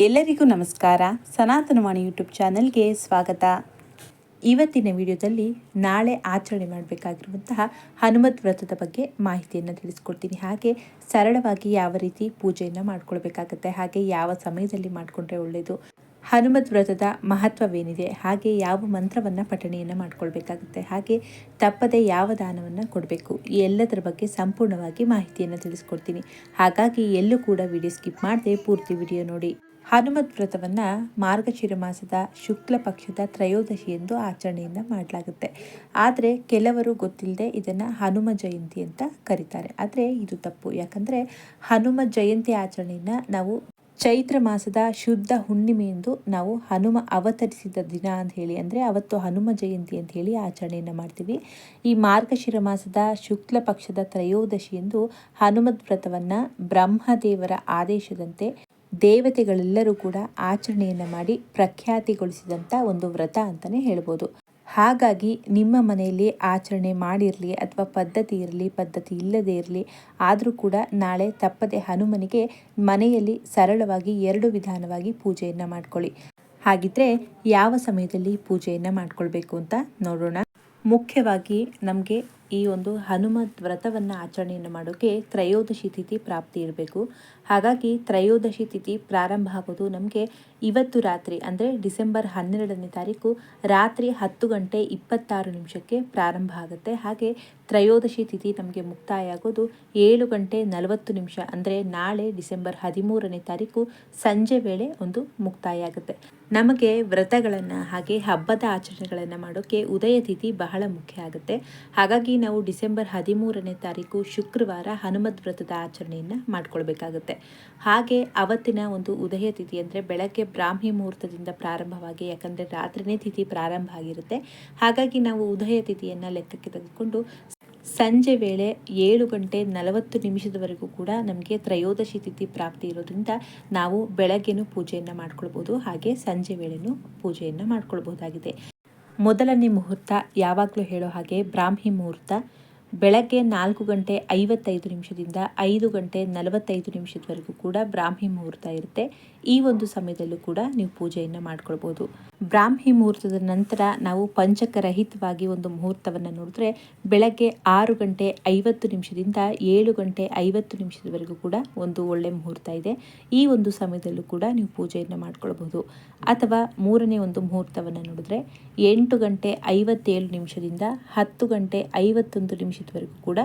ಎಲ್ಲರಿಗೂ ನಮಸ್ಕಾರ. ಸನಾತನವಾಣಿ ಯೂಟ್ಯೂಬ್ ಚಾನಲ್ಗೆ ಸ್ವಾಗತ. ಇವತ್ತಿನ ವಿಡಿಯೋದಲ್ಲಿ ನಾಳೆ ಆಚರಣೆ ಮಾಡಬೇಕಾಗಿರುವಂತಹ ಹನುಮತ್ ವ್ರತದ ಬಗ್ಗೆ ಮಾಹಿತಿಯನ್ನು ತಿಳಿಸ್ಕೊಡ್ತೀನಿ. ಹಾಗೆ ಸರಳವಾಗಿ ಯಾವ ರೀತಿ ಪೂಜೆಯನ್ನು ಮಾಡ್ಕೊಳ್ಬೇಕಾಗತ್ತೆ, ಹಾಗೆ ಯಾವ ಸಮಯದಲ್ಲಿ ಮಾಡಿಕೊಂಡ್ರೆ ಒಳ್ಳೆಯದು ಹನುಮತ್ ವ್ರತದ ಮಹತ್ವವೇನಿದೆ, ಹಾಗೆ ಯಾವ ಮಂತ್ರವನ್ನು ಪಠಣೆಯನ್ನು ಮಾಡಿಕೊಳ್ಬೇಕಾಗುತ್ತೆ, ಹಾಗೆ ತಪ್ಪದೆ ಯಾವ ದಾನವನ್ನು ಕೊಡಬೇಕು ಎಲ್ಲದರ ಬಗ್ಗೆ ಸಂಪೂರ್ಣವಾಗಿ ಮಾಹಿತಿಯನ್ನು ತಿಳಿಸ್ಕೊಡ್ತೀನಿ. ಹಾಗಾಗಿ ಎಲ್ಲೂ ಕೂಡ ವಿಡಿಯೋ ಸ್ಕಿಪ್ ಮಾಡದೆ ಪೂರ್ತಿ ವಿಡಿಯೋ ನೋಡಿ. ಹನುಮತ್ ವ್ರತವನ್ನು ಮಾರ್ಗಶಿರ ಮಾಸದ ಶುಕ್ಲ ಪಕ್ಷದ ತ್ರಯೋದಶಿ ಎಂದು ಆಚರಣೆಯನ್ನು ಮಾಡಲಾಗುತ್ತೆ. ಆದರೆ ಕೆಲವರು ಗೊತ್ತಿಲ್ಲದೆ ಇದನ್ನು ಹನುಮ ಜಯಂತಿ ಅಂತ ಕರೀತಾರೆ. ಆದರೆ ಇದು ತಪ್ಪು. ಯಾಕಂದರೆ ಹನುಮ ಜಯಂತಿ ಆಚರಣೆಯನ್ನು ನಾವು ಚೈತ್ರ ಮಾಸದ ಶುದ್ಧ ಹುಣ್ಣಿಮೆಯೆಂದು ನಾವು ಹನುಮ ಅವತರಿಸಿದ ದಿನ ಅಂತ ಹೇಳಿ, ಅಂದರೆ ಅವತ್ತು ಹನುಮ ಜಯಂತಿ ಅಂತ ಹೇಳಿ ಆಚರಣೆಯನ್ನು ಮಾಡ್ತೀವಿ. ಈ ಮಾರ್ಗಶಿರ ಮಾಸದ ಶುಕ್ಲ ಪಕ್ಷದ ತ್ರಯೋದಶಿ ಎಂದು ಹನುಮದ್ ವ್ರತವನ್ನು ಬ್ರಹ್ಮದೇವರ ಆದೇಶದಂತೆ ದೇವತೆಗಳೆಲ್ಲರೂ ಕೂಡ ಆಚರಣೆಯನ್ನು ಮಾಡಿ ಪ್ರಖ್ಯಾತಿಗೊಳಿಸಿದಂಥ ಒಂದು ವ್ರತ ಅಂತಲೇ ಹೇಳ್ಬೋದು. ಹಾಗಾಗಿ ನಿಮ್ಮ ಮನೆಯಲ್ಲಿ ಆಚರಣೆ ಮಾಡಿರಲಿ ಅಥವಾ ಪದ್ಧತಿ ಇರಲಿ, ಪದ್ಧತಿ ಇಲ್ಲದೇ ಇರಲಿ, ಆದರೂ ಕೂಡ ನಾಳೆ ತಪ್ಪದೆ ಹನುಮನಿಗೆ ಮನೆಯಲ್ಲಿ ಸರಳವಾಗಿ ಎರಡು ವಿಧಾನವಾಗಿ ಪೂಜೆಯನ್ನು ಮಾಡ್ಕೊಳ್ಳಿ. ಹಾಗಿದ್ರೆ ಯಾವ ಸಮಯದಲ್ಲಿ ಪೂಜೆಯನ್ನು ಮಾಡ್ಕೊಳ್ಬೇಕು ಅಂತ ನೋಡೋಣ. ಮುಖ್ಯವಾಗಿ ನಮಗೆ ಈ ಒಂದು ಹನುಮತ್ ವ್ರತವನ್ನು ಆಚರಣೆಯನ್ನು ಮಾಡೋಕ್ಕೆ ತ್ರಯೋದಶಿ ತಿಥಿ ಪ್ರಾಪ್ತಿ ಇರಬೇಕು. ಹಾಗಾಗಿ ತ್ರಯೋದಶಿ ತಿಥಿ ಪ್ರಾರಂಭ ಆಗೋದು ನಮಗೆ ಇವತ್ತು ರಾತ್ರಿ, ಅಂದರೆ ಡಿಸೆಂಬರ್ ಹನ್ನೆರಡನೇ ತಾರೀಕು ರಾತ್ರಿ ಹತ್ತು ಗಂಟೆ ಇಪ್ಪತ್ತಾರು ನಿಮಿಷಕ್ಕೆ ಪ್ರಾರಂಭ ಆಗುತ್ತೆ. ಹಾಗೆ ತ್ರಯೋದಶಿ ತಿಥಿ ನಮಗೆ ಮುಕ್ತಾಯ ಆಗೋದು ಏಳು ಗಂಟೆ ನಲವತ್ತು ನಿಮಿಷ, ಅಂದರೆ ನಾಳೆ ಡಿಸೆಂಬರ್ ಹದಿಮೂರನೇ ತಾರೀಕು ಸಂಜೆ ವೇಳೆ ಒಂದು ಮುಕ್ತಾಯ ಆಗುತ್ತೆ ನಮಗೆ ವ್ರತಗಳನ್ನು ಹಾಗೆ ಹಬ್ಬದ ಆಚರಣೆಗಳನ್ನು ಮಾಡೋಕ್ಕೆ ಉದಯ ತಿಥಿ ಬಹಳ ಮುಖ್ಯ ಆಗುತ್ತೆ. ಹಾಗಾಗಿ ನಾವು ಡಿಸೆಂಬರ್ ಹದಿಮೂರನೇ ತಾರೀಕು ಶುಕ್ರವಾರ ಹನುಮದ್ ವ್ರತದ ಆಚರಣೆಯನ್ನು ಮಾಡ್ಕೊಳ್ಬೇಕಾಗುತ್ತೆ. ಹಾಗೆ ಅವತ್ತಿನ ಒಂದು ಉದಯ ತಿಥಿ ಅಂದರೆ ಬೆಳಗ್ಗೆ ಬ್ರಾಹ್ಮಿ ಮುಹೂರ್ತದಿಂದ ಪ್ರಾರಂಭವಾಗಿ, ಯಾಕಂದರೆ ರಾತ್ರಿನೇ ತಿಥಿ ಪ್ರಾರಂಭ ಆಗಿರುತ್ತೆ. ಹಾಗಾಗಿ ನಾವು ಉದಯ ತಿಥಿಯನ್ನು ಲೆಕ್ಕಕ್ಕೆ ತೆಗೆದುಕೊಂಡು ಸಂಜೆ ವೇಳೆ ಏಳು ಗಂಟೆ ನಲವತ್ತು ನಿಮಿಷದವರೆಗೂ ಕೂಡ ನಮಗೆ ತ್ರಯೋದಶಿ ತಿಥಿ ಪ್ರಾಪ್ತಿ ಇರೋದ್ರಿಂದ ನಾವು ಬೆಳಗ್ಗೆನೂ ಪೂಜೆಯನ್ನು ಮಾಡ್ಕೊಳ್ಬೋದು, ಹಾಗೆ ಸಂಜೆ ವೇಳೆನೂ ಪೂಜೆಯನ್ನು ಮಾಡ್ಕೊಳ್ಬೋದಾಗಿದೆ. ಮೊದಲನೇ ಮುಹೂರ್ತ ಯಾವಾಗಲೂ ಹೇಳೋ ಹಾಗೆ ಬ್ರಾಹ್ಮಿ ಮುಹೂರ್ತ. ಬೆಳಗ್ಗೆ ನಾಲ್ಕು ಗಂಟೆ ಐವತ್ತೈದು ನಿಮಿಷದಿಂದ ಐದು ಗಂಟೆ ನಲವತ್ತೈದು ನಿಮಿಷದವರೆಗೂ ಕೂಡ ಬ್ರಾಹ್ಮಿ ಮುಹೂರ್ತ ಇರುತ್ತೆ. ಈ ಒಂದು ಸಮಯದಲ್ಲೂ ಕೂಡ ನೀವು ಪೂಜೆಯನ್ನು ಮಾಡ್ಕೊಳ್ಬೋದು. ಬ್ರಾಹ್ಮಿ ಮುಹೂರ್ತದ ನಂತರ ನಾವು ಪಂಚಕರಹಿತವಾಗಿ ಒಂದು ಮುಹೂರ್ತವನ್ನು ನೋಡಿದ್ರೆ ಬೆಳಗ್ಗೆ ಆರು ಗಂಟೆ ಐವತ್ತು ನಿಮಿಷದಿಂದ ಏಳು ಗಂಟೆ ಐವತ್ತು ನಿಮಿಷದವರೆಗೂ ಕೂಡ ಒಂದು ಒಳ್ಳೆ ಮುಹೂರ್ತ ಇದೆ. ಈ ಒಂದು ಸಮಯದಲ್ಲೂ ಕೂಡ ನೀವು ಪೂಜೆಯನ್ನು ಮಾಡ್ಕೊಳ್ಬೋದು. ಅಥವಾ ಮೂರನೇ ಒಂದು ಮುಹೂರ್ತವನ್ನು ನೋಡಿದ್ರೆ ಎಂಟು ಗಂಟೆ ಐವತ್ತೇಳು ನಿಮಿಷದಿಂದ ಹತ್ತು ಗಂಟೆ ಐವತ್ತೊಂದು ನಿಮಿಷದವರೆಗೂ ಕೂಡ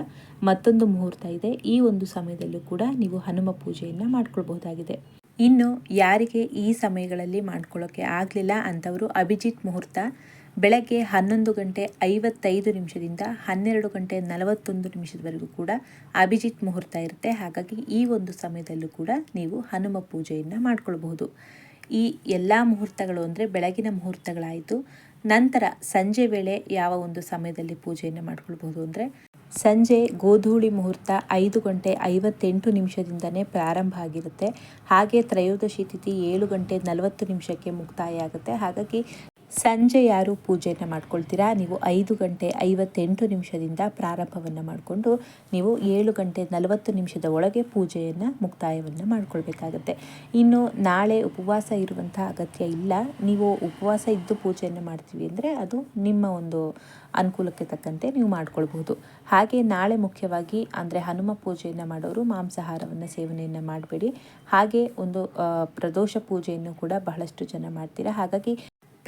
ಮತ್ತೊಂದು ಮುಹೂರ್ತ ಇದೆ. ಈ ಒಂದು ಸಮಯದಲ್ಲೂ ಕೂಡ ನೀವು ಹನುಮ ಪೂಜೆಯನ್ನು ಮಾಡ್ಕೊಳ್ಬಹುದಾಗಿದೆ. ಇನ್ನು ಯಾರಿಗೆ ಈ ಸಮಯಗಳಲ್ಲಿ ಮಾಡ್ಕೊಳ್ಳೋಕ್ಕೆ ಆಗಲಿಲ್ಲ ಅಂಥವರು ಅಭಿಜಿತ್ ಮುಹೂರ್ತ ಬೆಳಗ್ಗೆ ಹನ್ನೊಂದು ಗಂಟೆ ಐವತ್ತೈದು ನಿಮಿಷದಿಂದ ಹನ್ನೆರಡು ಗಂಟೆ ನಲವತ್ತೊಂದು ನಿಮಿಷದವರೆಗೂ ಕೂಡ ಅಭಿಜಿತ್ ಮುಹೂರ್ತ ಇರುತ್ತೆ. ಹಾಗಾಗಿ ಈ ಒಂದು ಸಮಯದಲ್ಲೂ ಕೂಡ ನೀವು ಹನುಮ ಪೂಜೆಯನ್ನು ಮಾಡ್ಕೊಳ್ಬಹುದು. ಈ ಎಲ್ಲ ಮುಹೂರ್ತಗಳು ಅಂದರೆ ಬೆಳಗಿನ ಮುಹೂರ್ತಗಳಾಯಿತು. ನಂತರ ಸಂಜೆ ವೇಳೆ ಯಾವ ಒಂದು ಸಮಯದಲ್ಲಿ ಪೂಜೆಯನ್ನು ಮಾಡ್ಕೊಳ್ಬಹುದು ಅಂದರೆ ಸಂಜೆ ಗೋಧೂಳಿ ಮುಹೂರ್ತ ಐದು ಗಂಟೆ ಐವತ್ತೆಂಟು ನಿಮಿಷದಿಂದನೇ ಪ್ರಾರಂಭ ಆಗಿರುತ್ತೆ. ಹಾಗೆ ತ್ರಯೋದಶಿ ತಿಥಿ ಏಳು ಗಂಟೆ ನಲವತ್ತು ನಿಮಿಷಕ್ಕೆ ಮುಕ್ತಾಯ ಆಗುತ್ತೆ. ಹಾಗಾಗಿ ಸಂಜೆ ಯಾರು ಪೂಜೆಯನ್ನು ಮಾಡ್ಕೊಳ್ತೀರಾ? ನೀವು ಐದು ಗಂಟೆ ಐವತ್ತೆಂಟು ನಿಮಿಷದಿಂದ ಪ್ರಾರಂಭವನ್ನು ಮಾಡಿಕೊಂಡು ನೀವು ಏಳು ಗಂಟೆ ನಲವತ್ತು ನಿಮಿಷದ ಒಳಗೆ ಪೂಜೆಯನ್ನು, ಮುಕ್ತಾಯವನ್ನು ಮಾಡಿಕೊಳ್ಬೇಕಾಗತ್ತೆ. ಇನ್ನು ನಾಳೆ ಉಪವಾಸ ಇರುವಂಥ ಅಗತ್ಯ ಇಲ್ಲ. ನೀವು ಉಪವಾಸ ಇದ್ದು ಪೂಜೆಯನ್ನು ಮಾಡ್ತೀವಿ ಅಂದರೆ ಅದು ನಿಮ್ಮ ಒಂದು ಅನುಕೂಲಕ್ಕೆ ತಕ್ಕಂತೆ ನೀವು ಮಾಡ್ಕೊಳ್ಬಹುದು. ಹಾಗೆ ನಾಳೆ ಮುಖ್ಯವಾಗಿ ಅಂದರೆ ಹನುಮ ಪೂಜೆಯನ್ನು ಮಾಡೋರು ಮಾಂಸಾಹಾರವನ್ನು, ಸೇವನೆಯನ್ನು ಮಾಡಬೇಡಿ. ಹಾಗೆ ಒಂದು ಪ್ರದೋಷ ಪೂಜೆಯನ್ನು ಕೂಡ ಬಹಳಷ್ಟು ಜನ ಮಾಡ್ತೀರಾ? ಹಾಗಾಗಿ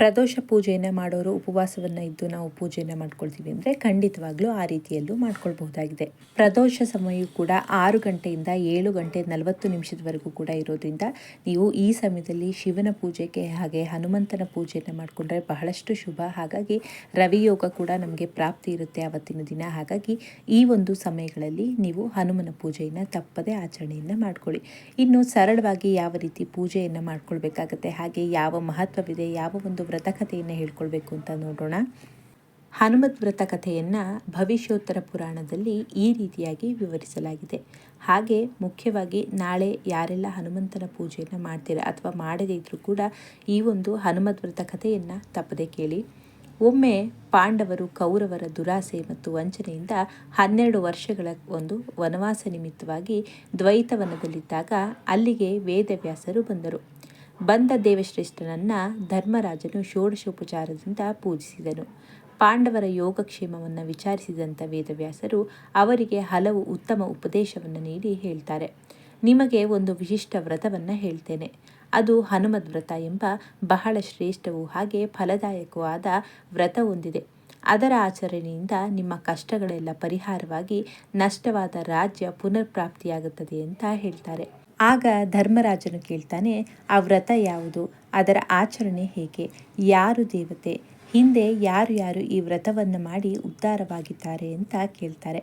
ಪ್ರದೋಷ ಪೂಜೆಯನ್ನು ಮಾಡೋರು, ಉಪವಾಸವನ್ನು ಇದ್ದು ನಾವು ಪೂಜೆಯನ್ನು ಮಾಡ್ಕೊಳ್ತೀವಿ ಅಂದರೆ ಖಂಡಿತವಾಗ್ಲೂ ಆ ರೀತಿಯಲ್ಲೂ ಮಾಡ್ಕೊಳ್ಬಹುದಾಗಿದೆ. ಪ್ರದೋಷ ಸಮಯವು ಕೂಡ ಆರು ಗಂಟೆಯಿಂದ ಏಳು ಗಂಟೆ ನಲವತ್ತು ನಿಮಿಷದವರೆಗೂ ಕೂಡ ಇರೋದ್ರಿಂದ ನೀವು ಈ ಸಮಯದಲ್ಲಿ ಶಿವನ ಪೂಜೆಗೆ ಹಾಗೆ ಹನುಮಂತನ ಪೂಜೆಯನ್ನು ಮಾಡಿಕೊಂಡ್ರೆ ಬಹಳಷ್ಟು ಶುಭ. ಹಾಗಾಗಿ ರವಿಯೋಗ ಕೂಡ ನಮಗೆ ಪ್ರಾಪ್ತಿ ಇರುತ್ತೆ ಆವತ್ತಿನ ದಿನ. ಹಾಗಾಗಿ ಈ ಒಂದು ಸಮಯಗಳಲ್ಲಿ ನೀವು ಹನುಮನ ಪೂಜೆಯನ್ನು ತಪ್ಪದೇ ಆಚರಣೆಯನ್ನು ಮಾಡ್ಕೊಳ್ಳಿ. ಇನ್ನು ಸರಳವಾಗಿ ಯಾವ ರೀತಿ ಪೂಜೆಯನ್ನು ಮಾಡ್ಕೊಳ್ಬೇಕಾಗತ್ತೆ, ಹಾಗೆ ಯಾವ ಮಹತ್ವವಿದೆ, ಯಾವ ಒಂದು ವ್ರತಕಥೆಯನ್ನು ಹೇಳ್ಕೊಳ್ಬೇಕು ಅಂತ ನೋಡೋಣ. ಹನುಮತ್ ವ್ರತ ಕಥೆಯನ್ನು ಭವಿಷ್ಯೋತ್ತರ ಪುರಾಣದಲ್ಲಿ ಈ ರೀತಿಯಾಗಿ ವಿವರಿಸಲಾಗಿದೆ. ಹಾಗೆ ಮುಖ್ಯವಾಗಿ ನಾಳೆ ಯಾರೆಲ್ಲ ಹನುಮಂತನ ಪೂಜೆಯನ್ನು ಮಾಡ್ತೀರಾ ಅಥವಾ ಮಾಡದೇ ಇದ್ದರೂ ಕೂಡ ಈ ಒಂದು ಹನುಮತ್ ವ್ರತ ಕಥೆಯನ್ನು ತಪ್ಪದೆ ಕೇಳಿ. ಒಮ್ಮೆ ಪಾಂಡವರು ಕೌರವರ ದುರಾಸೆ ಮತ್ತು ವಂಚನೆಯಿಂದ ಹನ್ನೆರಡು ವರ್ಷಗಳ ಒಂದು ವನವಾಸ ನಿಮಿತ್ತವಾಗಿ ದ್ವೈತವನದಲ್ಲಿದ್ದಾಗ ಅಲ್ಲಿಗೆ ವೇದವ್ಯಾಸರು ಬಂದರು. ಬಂದ ದೇವಶ್ರೇಷ್ಠನನ್ನು ಧರ್ಮರಾಜನು ಷೋಡಶೋಪಚಾರದಿಂದ ಪೂಜಿಸಿದನು. ಪಾಂಡವರ ಯೋಗಕ್ಷೇಮವನ್ನು ವಿಚಾರಿಸಿದಂಥ ವೇದವ್ಯಾಸರು ಅವರಿಗೆ ಹಲವು ಉತ್ತಮ ಉಪದೇಶವನ್ನು ನೀಡಿ ಹೇಳ್ತಾರೆ. ನಿಮಗೆ ಒಂದು ವಿಶಿಷ್ಟ ವ್ರತವನ್ನು ಹೇಳ್ತೇನೆ. ಅದು ಹನುಮದ್ ವ್ರತ ಎಂಬ ಬಹಳ ಶ್ರೇಷ್ಠವೂ ಹಾಗೆ ಫಲದಾಯಕವೂ ಆದ ವ್ರತ ಹೊಂದಿದೆ ಅದರ ಆಚರಣೆಯಿಂದ ನಿಮ್ಮ ಕಷ್ಟಗಳೆಲ್ಲ ಪರಿಹಾರವಾಗಿ ನಷ್ಟವಾದ ರಾಜ್ಯ ಪುನರ್ಪ್ರಾಪ್ತಿಯಾಗುತ್ತದೆ ಅಂತ ಹೇಳ್ತಾರೆ. ಆಗ ಧರ್ಮರಾಜನು ಕೇಳ್ತಾನೆ, ಆ ವ್ರತ ಯಾವುದು? ಅದರ ಆಚರಣೆ ಹೇಗೆ? ಯಾರು ದೇವತೆ? ಹಿಂದೆ ಯಾರು ಯಾರು ಈ ವ್ರತವನ್ನು ಮಾಡಿ ಉದ್ಧಾರವಾಗಿದ್ದಾರೆ ಅಂತ ಕೇಳ್ತಾರೆ.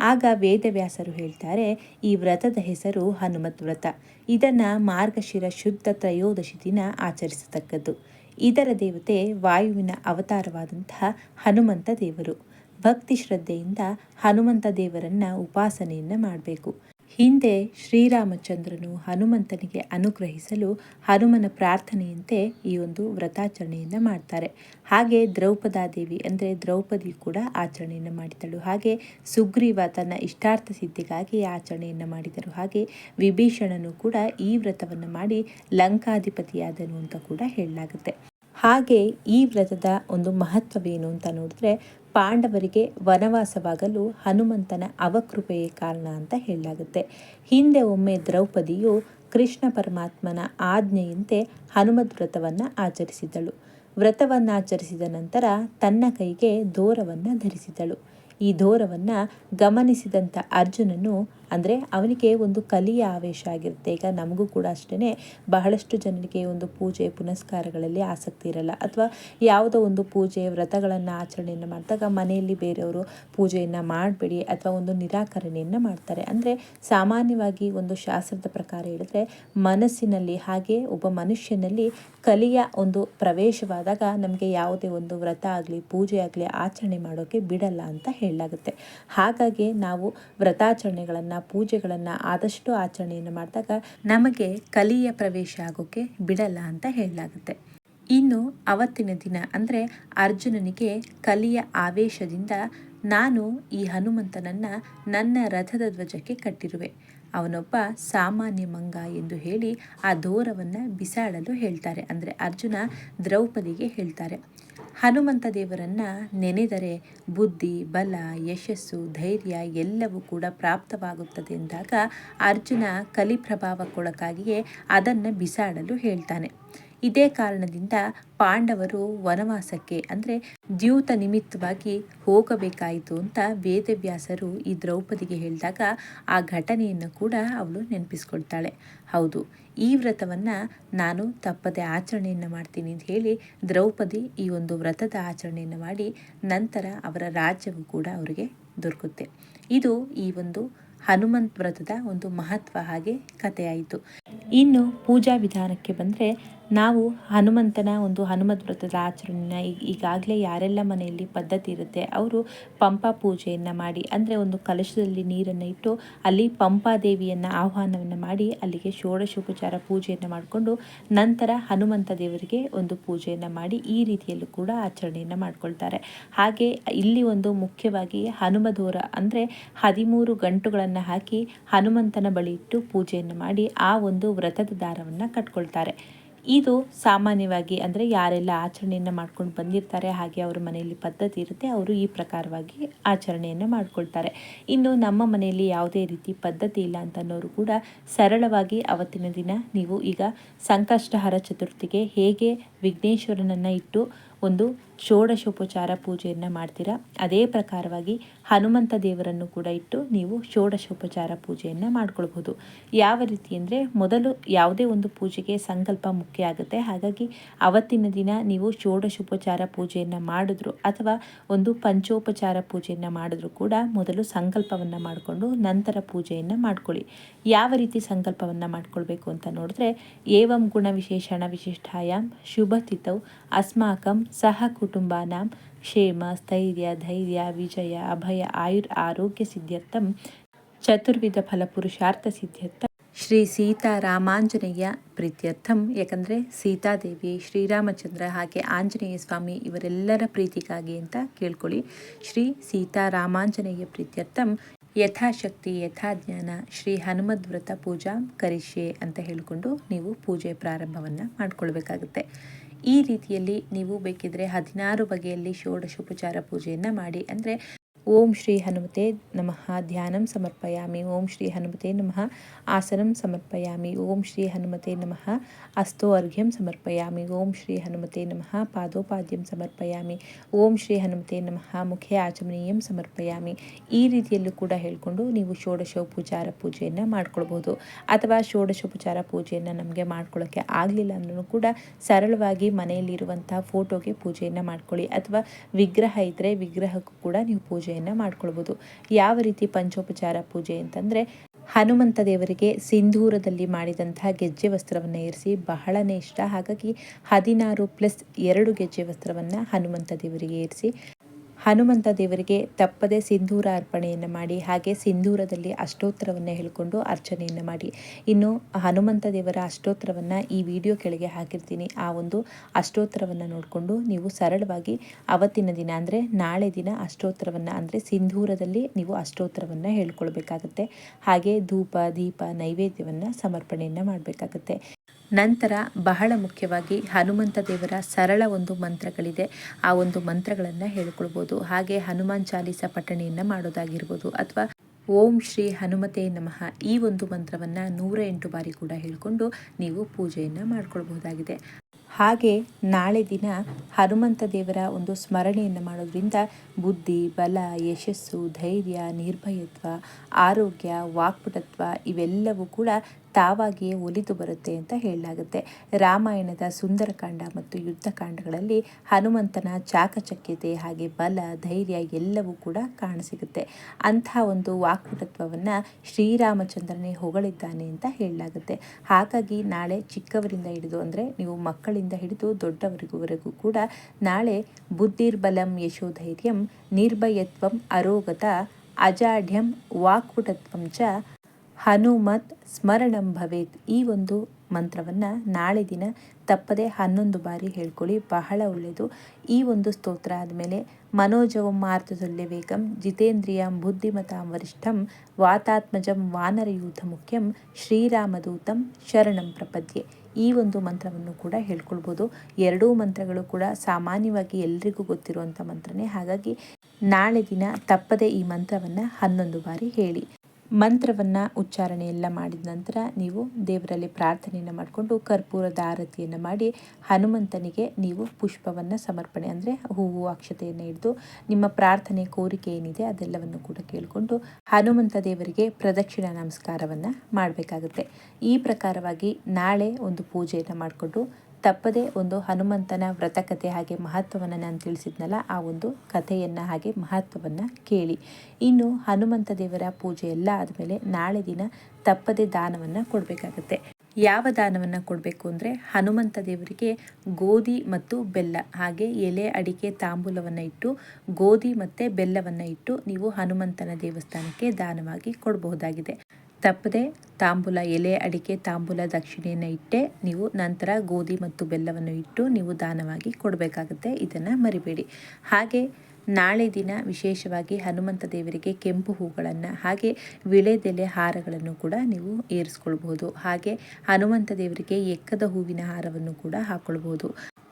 ಆಗ ವೇದವ್ಯಾಸರು ಹೇಳ್ತಾರೆ, ಈ ವ್ರತದ ಹೆಸರು ಹನುಮತ್ ವ್ರತ. ಇದನ್ನು ಮಾರ್ಗಶಿರ ಶುದ್ಧ ತ್ರಯೋದಶಿ ದಿನ ಆಚರಿಸತಕ್ಕದ್ದು. ಇದರ ದೇವತೆ ವಾಯುವಿನ ಅವತಾರವಾದಂತಹ ಹನುಮಂತ ದೇವರು. ಭಕ್ತಿ ಶ್ರದ್ಧೆಯಿಂದ ಹನುಮಂತ ದೇವರನ್ನ ಉಪಾಸನೆಯನ್ನು ಮಾಡಬೇಕು. ಹಿಂದೆ ಶ್ರೀರಾಮಚಂದ್ರನು ಹನುಮಂತನಿಗೆ ಅನುಗ್ರಹಿಸಲು ಹನುಮನ ಪ್ರಾರ್ಥನೆಯಂತೆ ಈ ಒಂದು ವ್ರತಾಚರಣೆಯನ್ನು ಮಾಡ್ತಾರೆ. ಹಾಗೆ ದ್ರೌಪದಾದೇವಿ ಅಂದರೆ ದ್ರೌಪದಿ ಕೂಡ ಆಚರಣೆಯನ್ನು ಮಾಡಿದಳು ಹಾಗೆ ಸುಗ್ರೀವ ತನ್ನ ಇಷ್ಟಾರ್ಥ ಸಿದ್ಧಿಗಾಗಿ ಆಚರಣೆಯನ್ನು ಮಾಡಿದರು. ಹಾಗೆ ವಿಭೀಷಣನು ಕೂಡ ಈ ವ್ರತವನ್ನು ಮಾಡಿ ಲಂಕಾಧಿಪತಿಯಾದನು ಅಂತ ಕೂಡ ಹೇಳಲಾಗುತ್ತೆ. ಹಾಗೆ ಈ ವ್ರತದ ಒಂದು ಮಹತ್ವವೇನು ಅಂತ ನೋಡಿದ್ರೆ ಪಾಂಡವರಿಗೆ ವನವಾಸವಾಗಲು ಹನುಮಂತನ ಅವಕೃಪೆಯೇ ಕಾರಣ ಅಂತ ಹೇಳಲಾಗುತ್ತೆ. ಹಿಂದೆ ಒಮ್ಮೆ ದ್ರೌಪದಿಯು ಕೃಷ್ಣ ಪರಮಾತ್ಮನ ಆಜ್ಞೆಯಂತೆ ಹನುಮದ್ ವ್ರತವನ್ನು ಆಚರಿಸಿದಳು ವ್ರತವನ್ನು ಆಚರಿಸಿದ ನಂತರ ತನ್ನ ಕೈಗೆ ದೋರವನ್ನು ಧರಿಸಿದಳು ಈ ದೋರವನ್ನು ಗಮನಿಸಿದಂಥ ಅರ್ಜುನನು ಅಂದರೆ ಅವನಿಗೆ ಒಂದು ಕಲಿಯ ಆವೇಶ ಆಗಿರುತ್ತೆ. ಈಗ ನಮಗೂ ಕೂಡ ಅಷ್ಟೇ ಬಹಳಷ್ಟು ಜನರಿಗೆ ಒಂದು ಪೂಜೆ, ಪುನಸ್ಕಾರಗಳಲ್ಲಿ ಆಸಕ್ತಿ ಇರಲ್ಲ. ಅಥವಾ ಯಾವುದೋ ಒಂದು ಪೂಜೆ, ವ್ರತಗಳನ್ನು ಆಚರಣೆಯನ್ನು ಮಾಡಿದಾಗ ಮನೆಯಲ್ಲಿ ಬೇರೆಯವರು ಪೂಜೆಯನ್ನು ಮಾಡಬೇಡಿ ಅಥವಾ ಒಂದು ನಿರಾಕರಣೆಯನ್ನು ಮಾಡ್ತಾರೆ. ಅಂದರೆ ಸಾಮಾನ್ಯವಾಗಿ ಒಂದು ಶಾಸ್ತ್ರದ ಪ್ರಕಾರ ಹೇಳಿದ್ರೆ, ಮನಸ್ಸಿನಲ್ಲಿ ಹಾಗೆ ಒಬ್ಬ ಮನುಷ್ಯನಲ್ಲಿ ಕಲಿಯ ಒಂದು ಪ್ರವೇಶವಾದಾಗ ನಮಗೆ ಯಾವುದೇ ಒಂದು ವ್ರತ ಆಗಲಿ, ಪೂಜೆ ಆಗಲಿ ಆಚರಣೆ ಮಾಡೋಕ್ಕೆ ಬಿಡಲ್ಲ ಅಂತ ಹೇಳಲಾಗುತ್ತೆ. ಹಾಗಾಗಿ ನಾವು ವ್ರತಾಚರಣೆಗಳನ್ನು ಪೂಜೆಗಳನ್ನು ಆದಷ್ಟು ಆಚರಣೆಯನ್ನು ಮಾಡಿದಾಗ ನಮಗೆ ಕಲಿಯ ಪ್ರವೇಶ ಆಗೋಕ್ಕೆ ಬಿಡಲ್ಲ ಅಂತ ಹೇಳಲಾಗುತ್ತೆ. ಇನ್ನು ಅವತ್ತಿನ ದಿನ ಅಂದರೆ ಅರ್ಜುನನಿಗೆ ಕಲಿಯ ಆವೇಶದಿಂದ ನಾನು ಈ ಹನುಮಂತನನ್ನು ನನ್ನ ರಥದ ಧ್ವಜಕ್ಕೆ ಕಟ್ಟಿರುವೆ. ಅವನೊಬ್ಬ ಸಾಮಾನ್ಯ ಮಂಗ ಎಂದು ಹೇಳಿ ಆ ದೋರವನ್ನು ಬಿಸಾಡಲು ಹೇಳ್ತಾರೆ. ಅಂದರೆ ಅರ್ಜುನ ದ್ರೌಪದಿಗೆ ಹೇಳ್ತಾರೆ. ಹನುಮಂತ ದೇವರನ್ನು ನೆನೆದರೆ ಬುದ್ಧಿ, ಬಲ, ಯಶಸ್ಸು, ಧೈರ್ಯ ಎಲ್ಲವೂ ಕೂಡ ಪ್ರಾಪ್ತವಾಗುತ್ತದೆ ಎಂದಾಗ ಅರ್ಜುನ ಕಲಿಪ್ರಭಾವಕ್ಕೊಳಗಾಗಿಯೇ ಅದನ್ನು ಬಿಸಾಡಲು ಹೇಳ್ತಾನೆ. ಇದೇ ಕಾರಣದಿಂದ ಪಾಂಡವರು ವನವಾಸಕ್ಕೆ, ಅಂದರೆ ದ್ಯೂತ ನಿಮಿತ್ತವಾಗಿ ಹೋಗಬೇಕಾಯಿತು ಅಂತ ವೇದವ್ಯಾಸರು ಈ ದ್ರೌಪದಿಗೆ ಹೇಳಿದಾಗ ಆ ಘಟನೆಯನ್ನು ಕೂಡ ಅವಳು ನೆನಪಿಸ್ಕೊಳ್ತಾಳೆ. ಹೌದು, ಈ ವ್ರತವನ್ನು ನಾನು ತಪ್ಪದೆ ಆಚರಣೆಯನ್ನು ಮಾಡ್ತೀನಿ ಅಂತ ಹೇಳಿ ದ್ರೌಪದಿ ಈ ಒಂದು ವ್ರತದ ಆಚರಣೆಯನ್ನು ಮಾಡಿ ನಂತರ ಅವರ ರಾಜ್ಯವು ಕೂಡ ಅವರಿಗೆ ದೊರಕುತ್ತೆ. ಇದು ಈ ಒಂದು ಹನುಮಂತ್ ವ್ರತದ ಒಂದು ಮಹತ್ವ ಹಾಗೆ ಕಥೆಯಾಯಿತು. ಇನ್ನು ಪೂಜಾ ವಿಧಾನಕ್ಕೆ ಬಂದರೆ ನಾವು ಹನುಮಂತನ ಒಂದು ಹನುಮದ್ ವ್ರತದ ಆಚರಣೆನ ಈಗಾಗಲೇ ಯಾರೆಲ್ಲ ಮನೆಯಲ್ಲಿ ಪದ್ಧತಿ ಇರುತ್ತೆ, ಅವರು ಪಂಪಾ ಪೂಜೆಯನ್ನು ಮಾಡಿ, ಅಂದರೆ ಒಂದು ಕಲಶದಲ್ಲಿ ನೀರನ್ನು ಇಟ್ಟು ಅಲ್ಲಿ ಪಂಪಾದೇವಿಯನ್ನು ಆಹ್ವಾನವನ್ನು ಮಾಡಿ, ಅಲ್ಲಿಗೆ ಷೋಡಶೋಪಚಾರ ಪೂಜೆಯನ್ನು ಮಾಡಿಕೊಂಡು ನಂತರ ಹನುಮಂತ ದೇವರಿಗೆ ಒಂದು ಪೂಜೆಯನ್ನು ಮಾಡಿ ಈ ರೀತಿಯಲ್ಲೂ ಕೂಡ ಆಚರಣೆಯನ್ನು ಮಾಡಿಕೊಳ್ತಾರೆ. ಹಾಗೆ ಇಲ್ಲಿ ಒಂದು ಮುಖ್ಯವಾಗಿ ಹನುಮಧೂರ ಅಂದರೆ ಹದಿಮೂರು ಗಂಟುಗಳನ್ನು ಹಾಕಿ ಹನುಮಂತನ ಬಳಿ ಇಟ್ಟು ಪೂಜೆಯನ್ನು ಮಾಡಿ ಆ ಒಂದು ವ್ರತದ ದಾರವನ್ನು ಕಟ್ಕೊಳ್ತಾರೆ. ಇದು ಸಾಮಾನ್ಯವಾಗಿ ಅಂದರೆ ಯಾರೆಲ್ಲ ಆಚರಣೆಯನ್ನು ಮಾಡ್ಕೊಂಡು ಬಂದಿರ್ತಾರೆ, ಹಾಗೆ ಅವರ ಮನೆಯಲ್ಲಿ ಪದ್ಧತಿ ಇರುತ್ತೆ, ಅವರು ಈ ಪ್ರಕಾರವಾಗಿ ಆಚರಣೆಯನ್ನು ಮಾಡ್ಕೊಳ್ತಾರೆ. ಇನ್ನು ನಮ್ಮ ಮನೆಯಲ್ಲಿ ಯಾವುದೇ ರೀತಿ ಪದ್ಧತಿ ಇಲ್ಲ ಅಂತ ಕೂಡ ಸರಳವಾಗಿ ಅವತ್ತಿನ ದಿನ ನೀವು ಈಗ ಸಂಕಷ್ಟಹರ ಚತುರ್ಥಿಗೆ ಹೇಗೆ ವಿಘ್ನೇಶ್ವರನನ್ನು ಇಟ್ಟು ಒಂದು ಷೋಡಶೋಪಚಾರ ಪೂಜೆಯನ್ನು ಮಾಡ್ತೀರಾ? ಅದೇ ಪ್ರಕಾರವಾಗಿ ಹನುಮಂತ ದೇವರನ್ನು ಕೂಡ ಇಟ್ಟು ನೀವು ಷೋಡಶೋಪಚಾರ ಪೂಜೆಯನ್ನು ಮಾಡ್ಕೊಳ್ಬೋದು ಯಾವ ರೀತಿ ಅಂದರೆ ಮೊದಲು ಯಾವುದೇ ಒಂದು ಪೂಜೆಗೆ ಸಂಕಲ್ಪ ಮುಖ್ಯ ಆಗುತ್ತೆ. ಹಾಗಾಗಿ ಅವತ್ತಿನ ದಿನ ನೀವು ಷೋಡಶೋಪಚಾರ ಪೂಜೆಯನ್ನು ಮಾಡಿದ್ರು ಅಥವಾ ಒಂದು ಪಂಚೋಪಚಾರ ಪೂಜೆಯನ್ನು ಮಾಡಿದ್ರು ಕೂಡ ಮೊದಲು ಸಂಕಲ್ಪವನ್ನು ಮಾಡಿಕೊಂಡು ನಂತರ ಪೂಜೆಯನ್ನು ಮಾಡ್ಕೊಳ್ಳಿ. ಯಾವ ರೀತಿ ಸಂಕಲ್ಪವನ್ನು ಮಾಡ್ಕೊಳ್ಬೇಕು ಅಂತ ನೋಡಿದ್ರೆ ಏವಂ ಗುಣ ವಿಶೇಷಣ ವಿಶಿಷ್ಟಾಯಾಮ್ ಶುಭ ತಿಥೌ ಅಸ್ಮಾಕಂ ಸಹ ಕುಟುಂಬಾನಾಂ ಕ್ಷೇಮ, ಸ್ಥೈರ್ಯ, ಧೈರ್ಯ, ವಿಜಯ, ಅಭಯ, ಆಯುರ್, ಆರೋಗ್ಯ ಸಿದ್ಧರ್ಥಂ, ಚತುರ್ವಿಧ ಫಲಪುರುಷಾರ್ಥ ಸಿದ್ಧಾರ್ಥ. ಶ್ರೀ ಶ್ರೀ ಸೀತಾರಾಮಾಂಜನೇಯ ಪ್ರೀತ್ಯರ್ಥಂ. ಯಾಕಂದರೆ ಸೀತಾದೇವಿ, ಶ್ರೀರಾಮಚಂದ್ರ ಹಾಗೆ ಆಂಜನೇಯ ಸ್ವಾಮಿ ಇವರೆಲ್ಲರ ಪ್ರೀತಿಗಾಗಿ ಅಂತ ಕೇಳ್ಕೊಳ್ಳಿ. ಶ್ರೀ ಸೀತಾರಾಮಾಂಜನೇಯ ಪ್ರೀತ್ಯರ್ಥಂ. ಯಥಾಶಕ್ತಿ, ಯಥಾಜ್ಞಾನ, ಶ್ರೀ ಹನುಮದ್ವ್ರತ ಪೂಜಾ ಕರಿಷ್ಯೆ ಅಂತ ಹೇಳಿಕೊಂಡು ನೀವು ಪೂಜೆ ಪ್ರಾರಂಭವನ್ನು ಮಾಡ್ಕೊಳ್ಬೇಕಾಗುತ್ತೆ. ಈ ರೀತಿಯಲ್ಲಿ ನೀವು ಬೇಕಿದ್ರೆ ಹದಿನಾರು ಬಗೆಯಲ್ಲಿ ಷೋಡಶೋಪಚಾರ ಪೂಜೆಯನ್ನು ಮಾಡಿ. ಅಂದರೆ ಓಂ ಶ್ರೀ ಹನುಮತೆ ನಮಃ. ಧ್ಯಾನಂ ಸಮರ್ಪಯಾಮಿ. ಓಂ ಶ್ರೀ ಹನುಮತೆ ನಮಃ. ಆಸನಂ ಸಮರ್ಪಯಾಮಿ. ಓಂ ಶ್ರೀ ಹನುಮತೆ ನಮಃ. ಅಸ್ತೋ ಅರ್ಘ್ಯಂ ಸಮರ್ಪಯಾಮಿ. ಓಂ ಶ್ರೀ ಹನುಮತೆ ನಮಃ. ಪಾದೋಪಾದ್ಯಂ ಸಮರ್ಪಯಾಮಿ. ಓಂ ಶ್ರೀ ಹನುಮತೆ ನಮಃ. ಮುಖ್ಯ ಆಚಮನೀಯಂ ಸಮರ್ಪಯಾಮಿ. ಈ ರೀತಿಯಲ್ಲೂ ಕೂಡ ಹೇಳಿಕೊಂಡು ನೀವು ಷೋಡಶೋಪಚಾರ ಪೂಜೆಯನ್ನು ಮಾಡ್ಕೊಳ್ಬೋದು. ಅಥವಾ ಷೋಡಶೋಪಚಾರ ಪೂಜೆಯನ್ನು ನಮಗೆ ಮಾಡ್ಕೊಳ್ಳೋಕ್ಕೆ ಆಗಲಿಲ್ಲ ಅಂದ್ರೂ ಕೂಡ ಸರಳವಾಗಿ ಮನೆಯಲ್ಲಿರುವಂತಹ ಫೋಟೋಗೆ ಪೂಜೆಯನ್ನು ಮಾಡ್ಕೊಳ್ಳಿ. ಅಥವಾ ವಿಗ್ರಹ ಇದ್ದರೆ ವಿಗ್ರಹಕ್ಕೂ ಕೂಡ ನೀವು ಪೂಜೆ ಮಾಡ್ಕೊಳ್ಬೋದು. ಯಾವ ರೀತಿ ಪಂಚೋಪಚಾರ ಪೂಜೆ ಅಂತಂದರೆ ಹನುಮಂತ ದೇವರಿಗೆ ಸಿಂಧೂರದಲ್ಲಿ ಮಾಡಿದಂತಹ ಗೆಜ್ಜೆ ವಸ್ತ್ರವನ್ನು ಇರಿಸಿ ಬಹಳನೇ ಇಷ್ಟ. ಹಾಗಾಗಿ ಹದಿನಾರು ಪ್ಲಸ್ ಎರಡು ಗೆಜ್ಜೆ ವಸ್ತ್ರವನ್ನು ಹನುಮಂತ ದೇವರಿಗೆ ಏರಿಸಿ ಹನುಮಂತ ದೇವರಿಗೆ ತಪ್ಪದೆ ಸಿಂಧೂರ ಅರ್ಪಣೆಯನ್ನು ಮಾಡಿ, ಹಾಗೆ ಸಿಂಧೂರದಲ್ಲಿ ಅಷ್ಟೋತ್ತರವನ್ನು ಹೇಳಿಕೊಂಡು ಅರ್ಚನೆಯನ್ನು ಮಾಡಿ. ಇನ್ನು ಹನುಮಂತ ದೇವರ ಅಷ್ಟೋತ್ತರವನ್ನು ಈ ವಿಡಿಯೋ ಕೆಳಗೆ ಹಾಕಿರ್ತೀನಿ. ಆ ಒಂದು ಅಷ್ಟೋತ್ತರವನ್ನು ನೋಡಿಕೊಂಡು ನೀವು ಸರಳವಾಗಿ ಅವತ್ತಿನ ದಿನ ಅಂದರೆ ನಾಳೆ ದಿನ ಅಷ್ಟೋತ್ತರವನ್ನು ಅಂದರೆ ಸಿಂಧೂರದಲ್ಲಿ ನೀವು ಅಷ್ಟೋತ್ತರವನ್ನು ಹೇಳ್ಕೊಳ್ಬೇಕಾಗತ್ತೆ. ಹಾಗೆ ಧೂಪ, ದೀಪ, ನೈವೇದ್ಯವನ್ನು ಸಮರ್ಪಣೆಯನ್ನು ಮಾಡಬೇಕಾಗತ್ತೆ. ನಂತರ ಬಹಳ ಮುಖ್ಯವಾಗಿ ಹನುಮಂತ ದೇವರ ಸರಳ ಒಂದು ಮಂತ್ರಗಳಿದೆ. ಆ ಒಂದು ಮಂತ್ರಗಳನ್ನು ಹೇಳ್ಕೊಳ್ಬೋದು. ಹಾಗೆ ಹನುಮಾನ್ ಚಾಲೀಸ ಪಠಣೆಯನ್ನು ಮಾಡೋದಾಗಿರ್ಬೋದು ಅಥವಾ ಓಂ ಶ್ರೀ ಹನುಮತೆ ನಮಃ ಈ ಒಂದು ಮಂತ್ರವನ್ನು ನೂರ ಎಂಟು ಬಾರಿ ಕೂಡ ಹೇಳಿಕೊಂಡು ನೀವು ಪೂಜೆಯನ್ನು ಮಾಡ್ಕೊಳ್ಬಹುದಾಗಿದೆ. ಹಾಗೆ ನಾಳೆ ದಿನ ಹನುಮಂತ ದೇವರ ಒಂದು ಸ್ಮರಣೆಯನ್ನು ಮಾಡೋದ್ರಿಂದ ಬುದ್ಧಿ, ಬಲ, ಯಶಸ್ಸು, ಧೈರ್ಯ, ನಿರ್ಭಯತ್ವ, ಆರೋಗ್ಯ, ವಾಕ್ಪಟತ್ವ ಇವೆಲ್ಲವೂ ಕೂಡ ತಾವಾಗಿಯೇ ಒಲಿದು ಬರುತ್ತೆ ಅಂತ ಹೇಳಲಾಗುತ್ತೆ. ರಾಮಾಯಣದ ಸುಂದರಕಾಂಡ ಮತ್ತು ಯುದ್ಧಕಾಂಡಗಳಲ್ಲಿ ಹನುಮಂತನ ಚಾಕಚಕ್ಯತೆ ಹಾಗೆ ಬಲ, ಧೈರ್ಯ ಎಲ್ಲವೂ ಕೂಡ ಕಾಣಸಿಗುತ್ತೆ. ಅಂಥ ಒಂದು ವಾಕ್ಪಟತ್ವವನ್ನು ಶ್ರೀರಾಮಚಂದ್ರನೇ ಹೊಗಳಿದ್ದಾನೆ ಅಂತ ಹೇಳಲಾಗುತ್ತೆ. ಹಾಗಾಗಿ ನಾಳೆ ಚಿಕ್ಕವರಿಂದ ಹಿಡಿದು ಅಂದರೆ ನೀವು ಮಕ್ಕಳಿಂದ ಹಿಡಿದು ದೊಡ್ಡವರಿಗೂವರೆಗೂ ಕೂಡ ನಾಳೆ ಬುದ್ಧಿರ್ಬಲಂ ಯಶೋಧೈರ್ಯಂ ನಿರ್ಭಯತ್ವಂ ಅರೋಗತ ಅಜಾಢ್ಯಂ ವಾಕ್ಪುಟತ್ವಂ ಚ ಹನುಮತ್ ಸ್ಮರಣಂ ಭವೇತ್. ಈ ಒಂದು ಮಂತ್ರವನ್ನು ನಾಳೆ ದಿನ ತಪ್ಪದೆ ಹನ್ನೊಂದು ಬಾರಿ ಹೇಳ್ಕೊಳ್ಳಿ. ಬಹಳ ಒಳ್ಳೆಯದು. ಈ ಒಂದು ಸ್ತೋತ್ರ ಆದಮೇಲೆ, ಮನೋಜವಂ ಆರ್ತತುಲ್ಯ ವೇಗಂ ಜಿತೇಂದ್ರಿಯಂ ಬುದ್ಧಿಮತಾಂ ವರಿಷ್ಠಂ ವಾತಾತ್ಮಜಂ ವಾನರಯೂಥ ಮುಖ್ಯಂ ಶ್ರೀರಾಮದೂತಂ ಶರಣಂ ಪ್ರಪದ್ಯೆ. ಈ ಒಂದು ಮಂತ್ರವನ್ನು ಕೂಡ ಹೇಳ್ಕೊಳ್ಬೋದು. ಎರಡೂ ಮಂತ್ರಗಳು ಕೂಡ ಸಾಮಾನ್ಯವಾಗಿ ಎಲ್ರಿಗೂ ಗೊತ್ತಿರುವಂಥ ಮಂತ್ರನೇ. ಹಾಗಾಗಿ ನಾಳೆ ದಿನ ತಪ್ಪದೆ ಈ ಮಂತ್ರವನ್ನು ಹನ್ನೊಂದು ಬಾರಿ ಹೇಳಿ. ಮಂತ್ರವನ್ನು ಉಚ್ಚಾರಣೆ ಎಲ್ಲ ಮಾಡಿದ ನಂತರ ನೀವು ದೇವರಲ್ಲಿ ಪ್ರಾರ್ಥನೆಯನ್ನು ಮಾಡಿಕೊಂಡು ಕರ್ಪೂರದ ಆರತಿಯನ್ನು ಮಾಡಿ ಹನುಮಂತನಿಗೆ ನೀವು ಪುಷ್ಪವನ್ನು ಸಮರ್ಪಣೆ ಅಂದರೆ ಹೂವು ಅಕ್ಷತೆಯನ್ನು ಹಿಡಿದು ನಿಮ್ಮ ಪ್ರಾರ್ಥನೆ ಕೋರಿಕೆ ಏನಿದೆ ಅದೆಲ್ಲವನ್ನು ಕೂಡ ಕೇಳಿಕೊಂಡು ಹನುಮಂತ ದೇವರಿಗೆ ಪ್ರದಕ್ಷಿಣ ನಮಸ್ಕಾರವನ್ನು ಮಾಡಬೇಕಾಗುತ್ತೆ. ಈ ಪ್ರಕಾರವಾಗಿ ನಾಳೆ ಒಂದು ಪೂಜೆಯನ್ನು ಮಾಡಿಕೊಂಡು ತಪ್ಪದೆ ಒಂದು ಹನುಮಂತನ ವ್ರತಕತೆ ಹಾಗೆ ಮಹತ್ವವನ್ನು ನಾನು ತಿಳಿಸಿದ್ನಲ್ಲ, ಆ ಒಂದು ಕಥೆಯನ್ನು ಹಾಗೆ ಮಹತ್ವವನ್ನು ಕೇಳಿ. ಇನ್ನು ಹನುಮಂತ ದೇವರ ಪೂಜೆ ಎಲ್ಲ ಆದಮೇಲೆ ನಾಳೆ ದಿನ ತಪ್ಪದೆ ದಾನವನ್ನು ಕೊಡಬೇಕಾಗತ್ತೆ. ಯಾವ ದಾನವನ್ನು ಕೊಡಬೇಕು ಅಂದರೆ ಹನುಮಂತ ದೇವರಿಗೆ ಗೋಧಿ ಮತ್ತು ಬೆಲ್ಲ, ಹಾಗೆ ಎಲೆ, ಅಡಿಕೆ, ತಾಂಬೂಲವನ್ನು ಇಟ್ಟು, ಗೋಧಿ ಮತ್ತು ಬೆಲ್ಲವನ್ನು ಇಟ್ಟು ನೀವು ಹನುಮಂತನ ದೇವಸ್ಥಾನಕ್ಕೆ ದಾನವಾಗಿ ಕೊಡಬಹುದಾಗಿದೆ. ತಪ್ಪದೆ ತಾಂಬೂಲ ಎಲೆ, ಅಡಿಕೆ, ತಾಂಬೂಲ ದಕ್ಷಿಣೆಯನ್ನು ಇಟ್ಟೆ ನೀವು ನಂತರ ಗೋಧಿ ಮತ್ತು ಬೆಲ್ಲವನ್ನು ಇಟ್ಟು ನೀವು ದಾನವಾಗಿ ಕೊಡಬೇಕಾಗುತ್ತೆ. ಇದನ್ನು ಮರಿಬೇಡಿ. ಹಾಗೆ ನಾಳೆ ದಿನ ವಿಶೇಷವಾಗಿ ಹನುಮಂತ ದೇವರಿಗೆ ಕೆಂಪು ಹೂಗಳನ್ನು, ಹಾಗೆ ವಿಳೆದೆಲೆ ಹಾರಗಳನ್ನು ಕೂಡ ನೀವು ಏರಿಸ್ಕೊಳ್ಬೋದು ಹಾಗೆ ಹನುಮಂತ ದೇವರಿಗೆ ಎಕ್ಕದ ಹೂವಿನ ಹಾರವನ್ನು ಕೂಡ ಹಾಕೊಳ್ಬಹುದು.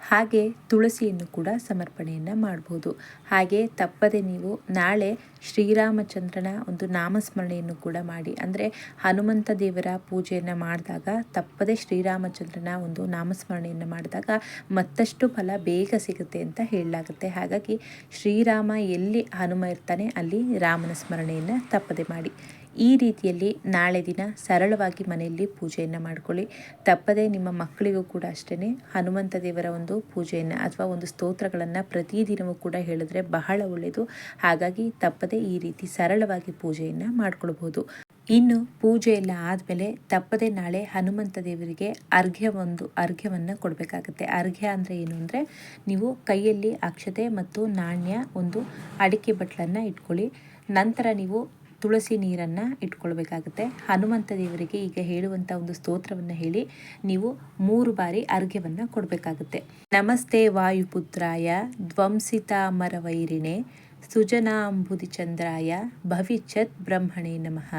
ಹಾಗೆ ತುಳಸಿಯನ್ನು ಕೂಡ ಸಮರ್ಪಣೆಯನ್ನು ಮಾಡ್ಬೋದು. ಹಾಗೆ ತಪ್ಪದೆ ನೀವು ನಾಳೆ ಶ್ರೀರಾಮಚಂದ್ರನ ಒಂದು ನಾಮಸ್ಮರಣೆಯನ್ನು ಕೂಡ ಮಾಡಿ, ಅಂದರೆ ಹನುಮಂತ ದೇವರ ಪೂಜೆಯನ್ನು ಮಾಡಿದಾಗ, ತಪ್ಪದೆ ಶ್ರೀರಾಮಚಂದ್ರನ ಒಂದು ನಾಮಸ್ಮರಣೆಯನ್ನು ಮಾಡಿದಾಗ ಮತ್ತಷ್ಟು ಫಲ ಬೇಗ ಸಿಗುತ್ತೆ ಅಂತ ಹೇಳಲಾಗುತ್ತೆ. ಹಾಗಾಗಿ ಶ್ರೀರಾಮ ಎಲ್ಲಿ ಹನುಮ ಇರ್ತಾನೆ ಅಲ್ಲಿ ರಾಮನ ಸ್ಮರಣೆಯನ್ನು ತಪ್ಪದೆ ಮಾಡಿ. ಈ ರೀತಿಯಲ್ಲಿ ನಾಳೆ ದಿನ ಸರಳವಾಗಿ ಮನೆಯಲ್ಲಿ ಪೂಜೆಯನ್ನು ಮಾಡ್ಕೊಳ್ಳಿ. ತಪ್ಪದೆ ನಿಮ್ಮ ಮಕ್ಕಳಿಗೂ ಕೂಡ ಅಷ್ಟೇ ಹನುಮಂತ ದೇವರ ಒಂದು ಪೂಜೆಯನ್ನು ಅಥವಾ ಒಂದು ಸ್ತೋತ್ರಗಳನ್ನು ಪ್ರತಿದಿನವೂ ಕೂಡ ಹೇಳಿದ್ರೆ ಬಹಳ ಒಳ್ಳೆಯದು. ಹಾಗಾಗಿ ತಪ್ಪದೆ ಈ ರೀತಿ ಸರಳವಾಗಿ ಪೂಜೆಯನ್ನು ಮಾಡ್ಕೊಳ್ಬೋದು ಇನ್ನು ಪೂಜೆ ಎಲ್ಲ ಆದಮೇಲೆ ತಪ್ಪದೆ ನಾಳೆ ಹನುಮಂತ ದೇವರಿಗೆ ಅರ್ಘ್ಯ ಒಂದು ಅರ್ಘ್ಯವನ್ನು ಕೊಡಬೇಕಾಗುತ್ತೆ. ಅರ್ಘ್ಯ ಅಂದರೆ ಏನು ಅಂದರೆ ನೀವು ಕೈಯಲ್ಲಿ ಅಕ್ಷತೆ ಮತ್ತು ನಾಣ್ಯ ಒಂದು ಅಡಿಕೆ ಬಟ್ಲನ್ನು ಇಟ್ಕೊಳ್ಳಿ. ನಂತರ ನೀವು ತುಳಸಿ ನೀರನ್ನು ಇಟ್ಕೊಳ್ಬೇಕಾಗುತ್ತೆ. ಹನುಮಂತ ದೇವರಿಗೆ ಈಗ ಹೇಳುವಂಥ ಒಂದು ಸ್ತೋತ್ರವನ್ನು ಹೇಳಿ, ನೀವು ಮೂರು ಬಾರಿ ಅರ್ಘ್ಯವನ್ನು ಕೊಡಬೇಕಾಗುತ್ತೆ. ನಮಸ್ತೆ ವಾಯುಪುತ್ರಾಯ ಧ್ವಂಸಿತಾಮರ ವೈರಿಣೆ ಸುಜನಾಂಬುದಿಚಂದ್ರಾಯ ಭವಿಷ್ಯತ್ ಬ್ರಹ್ಮಣೇ ನಮಃ.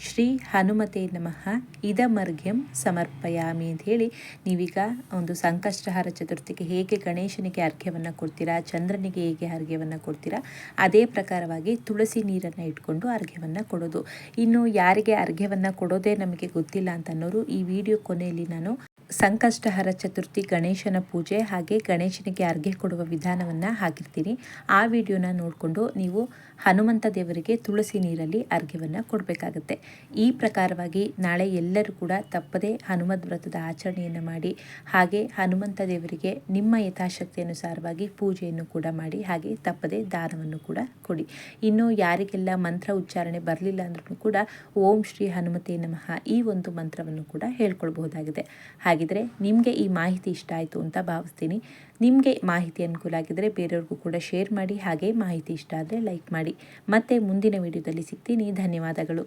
ಶ್ರೀ ಹನುಮತೆ ನಮಃ. ಇದಮರ್ಘ್ಯಂ ಸಮರ್ಪಯಾಮಿ ಅಂತ ಹೇಳಿ ನೀವೀಗ ಒಂದು ಸಂಕಷ್ಟಹಾರ ಚತುರ್ಥಿಗೆ ಹೇಗೆ ಗಣೇಶನಿಗೆ ಅರ್ಘ್ಯವನ್ನು ಕೊಡ್ತೀರಾ, ಚಂದ್ರನಿಗೆ ಹೇಗೆ ಅರ್ಘ್ಯವನ್ನು ಕೊಡ್ತೀರಾ, ಅದೇ ಪ್ರಕಾರವಾಗಿ ತುಳಸಿ ನೀರನ್ನು ಇಟ್ಕೊಂಡು ಅರ್ಘ್ಯವನ್ನು ಕೊಡೋದು. ಇನ್ನು ಯಾರಿಗೆ ಅರ್ಘ್ಯವನ್ನು ಕೊಡೋದೇ ನಮಗೆ ಗೊತ್ತಿಲ್ಲ ಅಂತ ಅನ್ನೋರು ಈ ವಿಡಿಯೋ ಕೊನೆಯಲ್ಲಿ ನಾನು ಸಂಕಷ್ಟಹರ ಚತುರ್ಥಿ ಗಣೇಶನ ಪೂಜೆ ಹಾಗೆ ಗಣೇಶನಿಗೆ ಅರ್ಘ್ಯ ಕೊಡುವ ವಿಧಾನವನ್ನು ಹಾಕಿರ್ತೀನಿ. ಆ ವಿಡಿಯೋನ ನೋಡಿಕೊಂಡು ನೀವು ಹನುಮಂತ ದೇವರಿಗೆ ತುಳಸಿ ನೀರಲ್ಲಿ ಅರ್ಘ್ಯವನ್ನು ಕೊಡಬೇಕಾಗುತ್ತೆ. ಈ ಪ್ರಕಾರವಾಗಿ ನಾಳೆ ಎಲ್ಲರೂ ಕೂಡ ತಪ್ಪದೇ ಹನುಮದ್ ವ್ರತದ ಆಚರಣೆಯನ್ನು ಮಾಡಿ, ಹಾಗೆ ಹನುಮಂತ ದೇವರಿಗೆ ನಿಮ್ಮ ಯಥಾಶಕ್ತಿ ಅನುಸಾರವಾಗಿ ಪೂಜೆಯನ್ನು ಕೂಡ ಮಾಡಿ, ಹಾಗೆ ತಪ್ಪದೇ ದಾನವನ್ನು ಕೂಡ ಕೊಡಿ. ಇನ್ನು ಯಾರಿಗೆಲ್ಲ ಮಂತ್ರ ಉಚ್ಚಾರಣೆ ಬರಲಿಲ್ಲ ಅಂದ್ರೂ ಕೂಡ ಓಂ ಶ್ರೀ ಹನುಮತೆ ನಮಃ ಈ ಒಂದು ಮಂತ್ರವನ್ನು ಕೂಡ ಹೇಳ್ಕೊಳ್ಬಹುದಾಗಿದೆ. ಹಾಗಿದ್ರೆ ನಿಮಗೆ ಈ ಮಾಹಿತಿ ಇಷ್ಟ ಆಯಿತು ಅಂತ ಭಾವಿಸ್ತೀನಿ. ನಿಮಗೆ ಮಾಹಿತಿ ಅನುಕೂಲ ಆಗಿದ್ದರೆ ಬೇರೆಯವ್ರಿಗೂ ಕೂಡ ಶೇರ್ ಮಾಡಿ, ಹಾಗೆ ಮಾಹಿತಿ ಇಷ್ಟ ಆದರೆ ಲೈಕ್ ಮಾಡಿ. ಮತ್ತೆ ಮುಂದಿನ ವಿಡಿಯೋದಲ್ಲಿ ಸಿಗ್ತೀನಿ. ಧನ್ಯವಾದಗಳು.